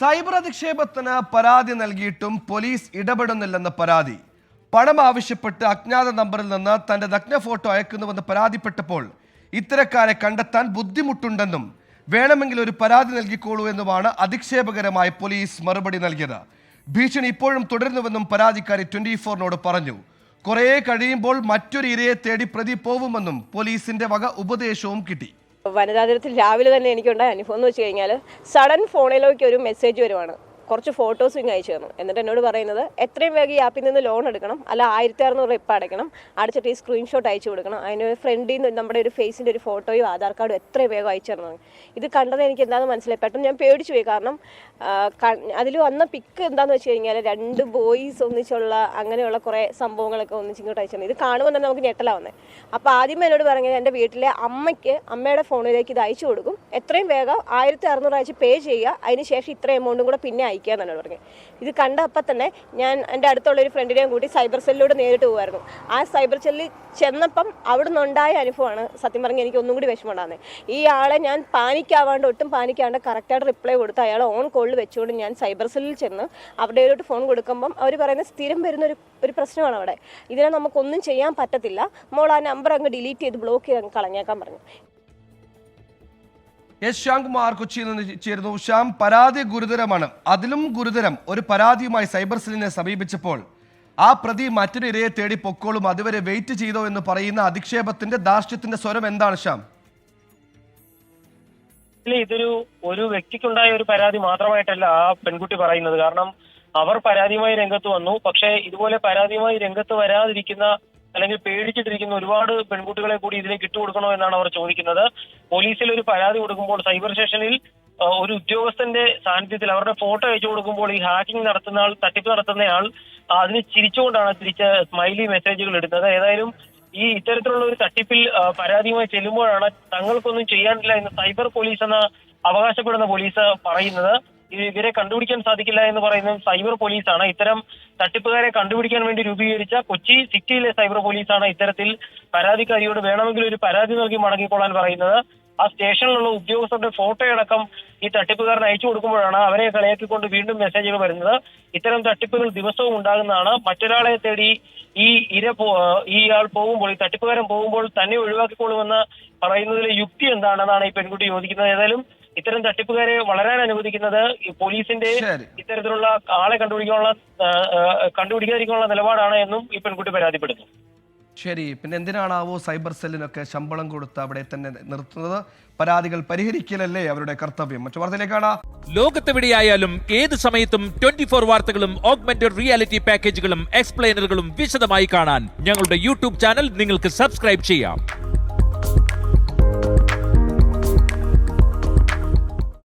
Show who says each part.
Speaker 1: Cyber അധിക്ഷേപത്തിന് പരാതി നൽകിയിട്ടും police ഇടപെടുന്നില്ലെന്ന പരാതി. പണം ആവശ്യപ്പെട്ട് അജ്ഞാത നമ്പറിൽ നിന്ന് തന്റെ നഗ്ന ഫോട്ടോ അയക്കുന്നുവെന്ന് പരാതിപ്പെട്ടപ്പോൾ ഇത്തരക്കാരെ കണ്ടെത്താൻ ബുദ്ധിമുട്ടുണ്ടെന്നും വേണമെങ്കിൽ ഒരു പരാതി നൽകിക്കോളൂ എന്നുമാണ് അധിക്ഷേപകരമായി പോലീസ് മറുപടി നൽകിയത്. ഭീഷണി ഇപ്പോഴും തുടരുന്നുവെന്നും പരാതിക്കാരി ട്വന്റി ഫോറിനോട് പറഞ്ഞു. കുറേ കഴിയുമ്പോൾ മറ്റൊരു ഇരയെ തേടി പ്രതി പോവുമെന്നും പോലീസിന്റെ വക ഉപദേശവും കിട്ടി.
Speaker 2: വനിതാ ദിനത്തിൽ രാവിലെ തന്നെ എനിക്കുണ്ടായ അനുഭവം എന്ന് വെച്ച് കഴിഞ്ഞാൽ സഡൻ ഫോണിലേക്ക് ഒരു മെസ്സേജ് വരുവാണ്. കുറച്ച് ഫോട്ടോസ് അയച്ചു തന്നു. എന്നിട്ട് എന്നോട് പറയുന്നത് എത്രയും വേഗം ഈ ആപ്പിൽ നിന്ന് ലോൺ എടുക്കണം. അല്ല ആയിരത്തി അറുന്നൂറ് ഇപ്പം അടയ്ക്കണം. അടച്ചിട്ട് ഈ സ്ക്രീൻഷോട്ട് അയച്ചു കൊടുക്കണം. അതിന് ഫ്രണ്ടിൽ നിന്ന് നമ്മുടെ ഒരു ഫേസിന്റെ ഒരു ഫോട്ടോയും ആധാർ കാർഡും എത്രയും വേഗം അയച്ചു തരണം ഇത് കണ്ടത് എനിക്ക് എന്താണെന്ന് മനസ്സിലായി. പെട്ടെന്ന് ഞാൻ പേടിച്ചു പോയി. കാരണം അതിൽ വന്ന പിക്ക് എന്താണെന്ന് വെച്ച് കഴിഞ്ഞാൽ രണ്ട് ബോയ്സ് ഒന്നിച്ചുള്ള അങ്ങനെയുള്ള കുറേ സംഭവങ്ങളൊക്കെ ഒന്നിച്ച് ഇങ്ങോട്ട് അയച്ചു ഇത് കാണുമ്പോൾ തന്നെ നമുക്ക് ഞെട്ടലാവുന്നത് അപ്പോൾ ആദ്യമേ എന്നോട് പറഞ്ഞത് എന്റെ വീട്ടിലെ അമ്മയ്ക്ക് അമ്മയുടെ ഫോണിലേക്ക് ഇത് അയച്ചു കൊടുക്കും. എത്രയും വേഗം ആയിരത്തി അറുന്നൂറ് അയച്ച് പേ ചെയ്യുക. അതിന് ശേഷം ഇത്ര എമൗണ്ടും കൂടെ പിന്നെ അയക്കുക എന്നാണ് പറഞ്ഞത് ഇത് കണ്ട അപ്പം തന്നെ ഞാൻ എന്റെ അടുത്തുള്ള ഒരു ഫ്രണ്ടിനെയും കൂട്ടി സൈബർ സെല്ലിലൂടെ നേരിട്ട് പോകുമായിരുന്നു ആ സൈബർ സെല്ലിൽ ചെന്നപ്പം അവിടെ നിന്നുണ്ടായ അനുഭവമാണ് സത്യം പറഞ്ഞാൽ എനിക്ക് ഒന്നും കൂടി വിഷമമുണ്ടാകുന്നത് ഈ ആളെ ഞാൻ പാനിക്കാവാണ്ട് ഒട്ടും പാനിക്കാണ്ട് കറക്റ്റായിട്ട് റിപ്ലൈ കൊടുത്ത് അയാൾ ഓൺ കോളിൽ വെച്ചുകൊണ്ട് ഞാൻ സൈബർ സെല്ലിൽ ചെന്ന് അവരുടെയിലോട്ട് ഫോൺ കൊടുക്കുമ്പം അവർ പറയുന്ന സ്ഥിരം വരുന്ന ഒരു ഒരു പ്രശ്നമാണ് അവിടെ. ഇതിനെ നമുക്കൊന്നും ചെയ്യാൻ പറ്റത്തില്ല. മോൾ ആ നമ്പർ അങ്ങ് ഡിലീറ്റ് ചെയ്ത് ബ്ലോക്ക് ചെയ്ത് അങ്ങ് കളഞ്ഞേക്കാൻ പറഞ്ഞു.
Speaker 1: എസ് ശ്യാംകുമാർ കൊച്ചിയിൽ നിന്ന് ചേരുന്നു. ശ്യാം പരാതി ഗുരുതരമാണ്. അതിലും ഗുരുതരം ഒരു പരാതിയുമായി സൈബർ സെല്ലിനെ സമീപിച്ചപ്പോൾ ആ പ്രതി മറ്റൊരു ഇരയെ തേടി പൊക്കോളും. അതുവരെ വെയിറ്റ് ചെയ്തോ എന്ന് പറയുന്ന അധിക്ഷേപത്തിന്റെ ദാർഷ്ട്യത്തിന്റെ സ്വരം എന്താണ് ശ്യാം
Speaker 3: ഇതൊരു ഒരു വ്യക്തിക്കുണ്ടായ ഒരു പരാതി മാത്രമായിട്ടല്ല ആ പെൺകുട്ടി പറയുന്നത്. കാരണം അവർ പരാതിയുമായി രംഗത്ത് വന്നു. പക്ഷേ ഇതുപോലെ പരാതിയുമായി രംഗത്ത് വരാതിരിക്കുന്ന അല്ലെങ്കിൽ പേടിച്ചിട്ടിരിക്കുന്ന ഒരുപാട് പെൺകുട്ടികളെ കൂടി ഇതിലേക്ക് ഇട്ടുകൊടുക്കണോ എന്നാണ് അവർ ചോദിക്കുന്നത്. പോലീസിൽ ഒരു പരാതി കൊടുക്കുമ്പോൾ സൈബർ സ്റ്റേഷനിൽ ഒരു ഉദ്യോഗസ്ഥന്റെ സാന്നിധ്യത്തിൽ അവരുടെ ഫോട്ടോ അയച്ചു കൊടുക്കുമ്പോൾ ഈ ഹാക്കിംഗ് നടത്തുന്ന ആൾ തട്ടിപ്പ് നടത്തുന്നയാൾ അതിന് ചിരിച്ചുകൊണ്ടാണ് തിരിച്ച് സ്മൈലി മെസ്സേജുകൾ ഇടുന്നത്. ഏതായാലും ഈ ഇത്തരത്തിലുള്ള ഒരു തട്ടിപ്പിൽ പരാതിയുമായി ചെല്ലുമ്പോഴാണ് തങ്ങൾക്കൊന്നും ചെയ്യാനില്ല എന്ന് സൈബർ പോലീസ് എന്ന അവകാശപ്പെടുന്ന പോലീസ് പറയുന്നത്. ഇവരെ കണ്ടുപിടിക്കാൻ സാധിക്കില്ല എന്ന് പറയുന്നത് സൈബർ പോലീസാണ്. ഇത്തരം തട്ടിപ്പുകാരെ കണ്ടുപിടിക്കാൻ വേണ്ടി രൂപീകരിച്ച കൊച്ചി സിറ്റിയിലെ സൈബർ പോലീസാണ് ഇത്തരത്തിൽ പരാതിക്കാരിയോട് വേണമെങ്കിൽ ഒരു പരാതി നൽകി മടങ്ങിക്കൊള്ളാൻ പറയുന്നത്. ആ സ്റ്റേഷനിലുള്ള ഉദ്യോഗസ്ഥരുടെ ഫോട്ടോയടക്കം ഈ തട്ടിപ്പുകാരന് അയച്ചു കൊടുക്കുമ്പോഴാണ് അവരെ കളിയാക്കിക്കൊണ്ട് വീണ്ടും മെസ്സേജുകൾ വരുന്നത്. ഇത്തരം തട്ടിപ്പുകൾ ദിവസവും ഉണ്ടാകുന്നതാണ്. മറ്റൊരാളെ തേടി ഈ ഇര ഈ ആൾ പോകുമ്പോൾ ഈ തട്ടിപ്പുകാരൻ പോകുമ്പോൾ തന്നെ ഒഴിവാക്കിക്കൊള്ളുമെന്ന് പറയുന്നതിലെ യുക്തി എന്താണെന്നാണ് ഈ പെൺകുട്ടി ചോദിക്കുന്നത്. ഏതായാലും ഇത്തരം തട്ടിപ്പുകാരെ വളരാൻ അനുവദിക്കുന്നത് പോലീസിന്റെ ഇത്തരത്തിലുള്ള ആളെ കണ്ടുപിടിക്കാനുള്ള കണ്ടുപിടിക്കാതിരിക്കാനുള്ള നിലപാടാണ് എന്നും ഈ പെൺകുട്ടി പരാതിപ്പെടുന്നു.
Speaker 1: ശരി. പിന്നെ എന്തിനാണാവോ സൈബർ സെല്ലിനൊക്കെ ശമ്പളം കൊടുത്ത് അവിടെ തന്നെ നിർത്തുന്നത്? പരാതികൾ പരിഹരിക്കലല്ലേ അവരുടെ കർത്തവ്യം? മറ്റു വാർത്തയിലേക്കാണ്.
Speaker 4: ലോകത്തെവിടെയായാലും ഏത് സമയത്തും ട്വന്റി ഫോർ വാർത്തകളും ഓഗ്മെന്റഡ് റിയാലിറ്റി പാക്കേജുകളും എക്സ്പ്ലെയിനറുകളും വിശദമായി കാണാൻ ഞങ്ങളുടെ യൂട്യൂബ് ചാനൽ നിങ്ങൾക്ക് സബ്സ്ക്രൈബ് ചെയ്യാം.